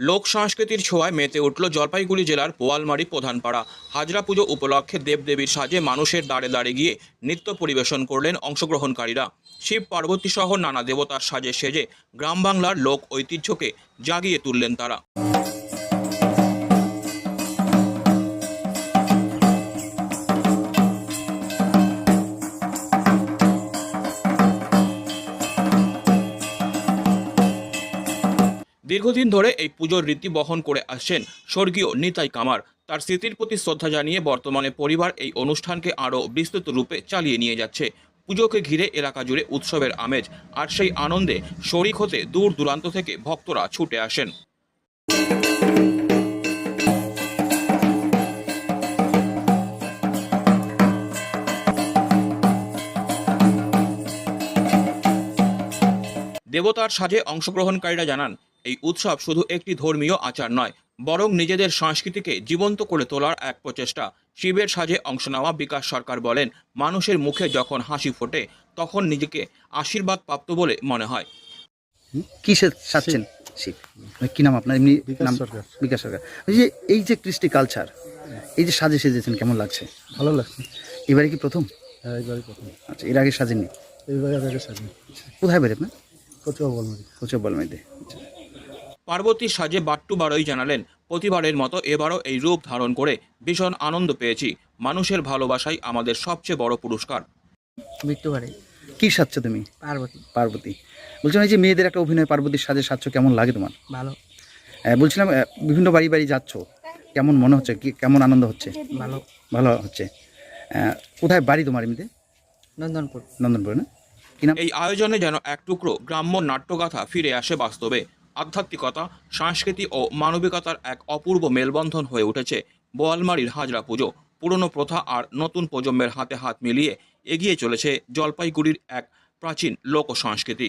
লোক সংস্কৃতির ছোঁয়ায় মেতে উঠল জলপাইগুড়ি জেলার পোয়ালমারি প্রধানপাড়া। হাজরা পুজো উপলক্ষে দেবদেবীর সাজে মানুষের দাঁড়ে দাঁড়ে গিয়ে নৃত্য পরিবেশন করলেন অংশগ্রহণকারীরা। শিব পার্বতী সহ নানা দেবতার সাজে সেজে গ্রাম বাংলার লোক ঐতিহ্যকে জাগিয়ে তুললেন তারা। দীর্ঘদিন ধরে এই পুজোর রীতি বহন করে আসছেন স্বর্গীয় নিতাই কামার। তার স্মৃতির প্রতি শ্রদ্ধা জানিয়ে বর্তমানে পরিবার এই অনুষ্ঠানকে আরও বিস্তৃত রূপে চালিয়ে নিয়ে যাচ্ছে। পুজোকে ঘিরে এলাকা জুড়ে উৎসবের আমেজ আর সেই আনন্দে শরিক হতে দূর দূরান্ত থেকে ভক্তরা ছুটে আসেন। দেবতার সাজে অংশগ্রহণকারীরা জানান এই উৎসব শুধু একটি ধর্মীয় আচার নয় বরং নিজেদের সংস্কৃতিকে জীবন্ত করে তোলার এক প্রচেষ্টা। শিবের সাজে অংশ নেওয়া বিকাশ সরকার বলেন মানুষের মুখে যখন হাসি ফোটে তখন নিজেকে আশীর্বাদ প্রাপ্ত বলে মনে হয়। কিসে সাজছেন শিব? কি নাম আপনার? এমনি বিকাশ নাম সরকার। বিকাশ সরকার। এই যে এই যে কৃষ্টি কালচার এই যে সাজে সেজেছেন কেমন লাগছে? ভালো লাগছে। এবারে কি প্রথম? হ্যাঁ এইবারই প্রথম। আচ্ছা এর আগে সাজেননি? এইবারে আগে সামনে কোথায় বেরে আপনার? কচুয়া বলমারি। কোচে বলমাইতে পার্বতীর সাজে বাট্টু বারোই জানালেন প্রতিবারের মতো এবারও এই রূপ ধারণ করে ভীষণ আনন্দ পেয়েছি। মানুষের ভালোবাসাই আমাদের সবচেয়ে বড় পুরস্কার। মৃত্যু বাড়ি কি সাজছো তুমি? পার্বতী। পার্বতী। বলছিলাম এই যে মেয়েদের একটা অভিনয় পার্বতীর সাজে সাজছ কেমন লাগে তোমার? ভালো। বলছিলাম বিভিন্ন বাড়ি বাড়ি যাচ্ছ কেমন মনে হচ্ছে? কি কেমন আনন্দ হচ্ছে? ভালো। ভালো হচ্ছে। কোথায় বাড়ি তোমার এমনিতে? নন্দনপুর। নন্দনপুরে না? এই আয়োজনে যেন এক টুকরো গ্রাম্য নাট্যগাথা ফিরে আসে বাস্তবে। আধ্যাত্মিকতা, সংস্কৃতি ও মানবিকতার এক অপূর্ব মেলবন্ধন হয়ে উঠেছে বোয়ালমারির হাজরা পুজো। পুরনো প্রথা আর নতুন প্রজন্মের হাতে হাত মিলিয়ে এগিয়ে চলেছে জলপাইগুড়ির এক প্রাচীন লোক সংস্কৃতি